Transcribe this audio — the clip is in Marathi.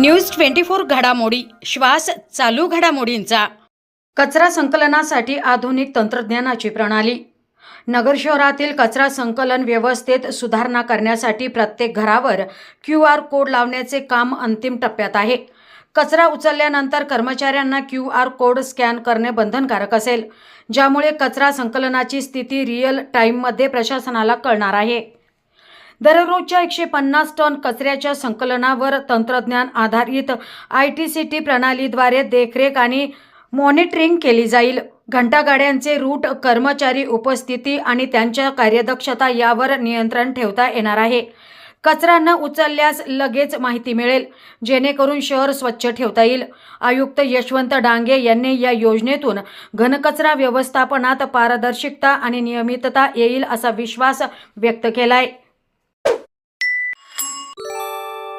न्यूज ट्वेंटी फोर घडामोडी श्वास चालू घडामोडींचा. कचरा संकलनासाठी आधुनिक तंत्रज्ञानाची प्रणाली. नगर शहरातील कचरा संकलन व्यवस्थेत सुधारणा करण्यासाठी प्रत्येक घरावर क्यू आर कोड लावण्याचे काम अंतिम टप्प्यात आहे. कचरा उचलल्यानंतर कर्मचाऱ्यांना क्यू आर कोड स्कॅन करणे बंधनकारक असेल ज्यामुळे कचरा संकलनाची स्थिती रिअल टाईममध्ये प्रशासनाला कळणार आहे. दररोजच्या एकशे पन्नास टन कचऱ्याच्या संकलनावर तंत्रज्ञान आधारित आय टी सी टी प्रणालीद्वारे देखरेख आणि मॉनिटरिंग केली जाईल. घंटागाड्यांचे रूट कर्मचारी उपस्थिती आणि त्यांच्या कार्यदक्षता यावर नियंत्रण ठेवता येणार आहे. कचरा न उचलल्यास लगेच माहिती मिळेल जेणेकरून शहर स्वच्छ ठेवता येईल. आयुक्त यशवंत डांगे यांनी या योजनेतून घनकचरा व्यवस्थापनात पारदर्शकता आणि नियमितता येईल असा विश्वास व्यक्त केला आहे